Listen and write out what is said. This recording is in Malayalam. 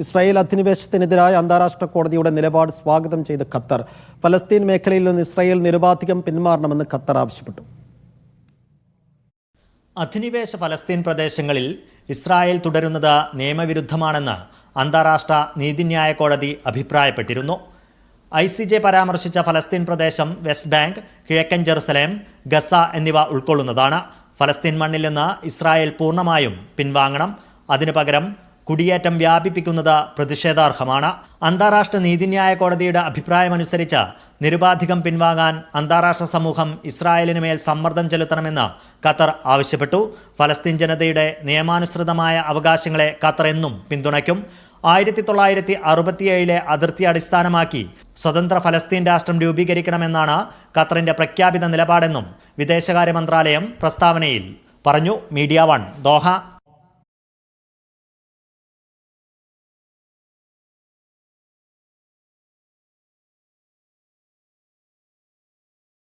ഇസ്രായേൽ അധിനിവേശത്തിനെതിരായ അന്താരാഷ്ട്ര കോടതിയുടെ നിലപാട് സ്വാഗതം ചെയ്ത് ഖത്തർ. ഫലസ്തീൻ മേഖലയിൽ നിന്ന് ഇസ്രായേൽ നിരുപാധികം പിന്മാറണമെന്ന് ഖത്തർ ആവശ്യപ്പെട്ടു. അധിനിവേശ ഫലസ്തീൻ പ്രദേശങ്ങളിൽ ഇസ്രായേൽ തുടരുന്നത് നിയമവിരുദ്ധമാണെന്ന് അന്താരാഷ്ട്ര നീതിന്യായ കോടതി അഭിപ്രായപ്പെട്ടിരുന്നു. ഐ സി ജെ പരാമർശിച്ച ഫലസ്തീൻ പ്രദേശം വെസ്റ്റ് ബാങ്ക് കിഴക്കൻ ജെറുസലേം ഗസ എന്നിവ ഉൾക്കൊള്ളുന്നതാണ്. ഫലസ്തീൻ മണ്ണിൽ നിന്ന് ഇസ്രായേൽ പൂർണമായും പിൻവാങ്ങണം. അതിനു പകരം കുടിയേറ്റം വ്യാപിപ്പിക്കുന്നത് പ്രതിഷേധാർഹമാണ്. അന്താരാഷ്ട്ര നീതിന്യായ കോടതിയുടെ അഭിപ്രായമനുസരിച്ച് നിരുപാധികം പിൻവാങ്ങാൻ അന്താരാഷ്ട്ര സമൂഹം ഇസ്രായേലിന് മേൽ സമ്മർദ്ദം ചെലുത്തണമെന്ന് ഖത്തർ ആവശ്യപ്പെട്ടു. ഫലസ്തീൻ ജനതയുടെ നിയമാനുസൃതമായ അവകാശങ്ങളെ ഖത്തർ എന്നും പിന്തുണയ്ക്കും. ആയിരത്തി തൊള്ളായിരത്തി അറുപത്തിയേഴിലെ അതിർത്തി അടിസ്ഥാനമാക്കി സ്വതന്ത്ര ഫലസ്തീൻ രാഷ്ട്രം രൂപീകരിക്കണമെന്നാണ് ഖത്തറിന്റെ പ്രഖ്യാപിത നിലപാടെന്നും വിദേശകാര്യ മന്ത്രാലയം പ്രസ്താവനയിൽ പറഞ്ഞു. Media One Doha.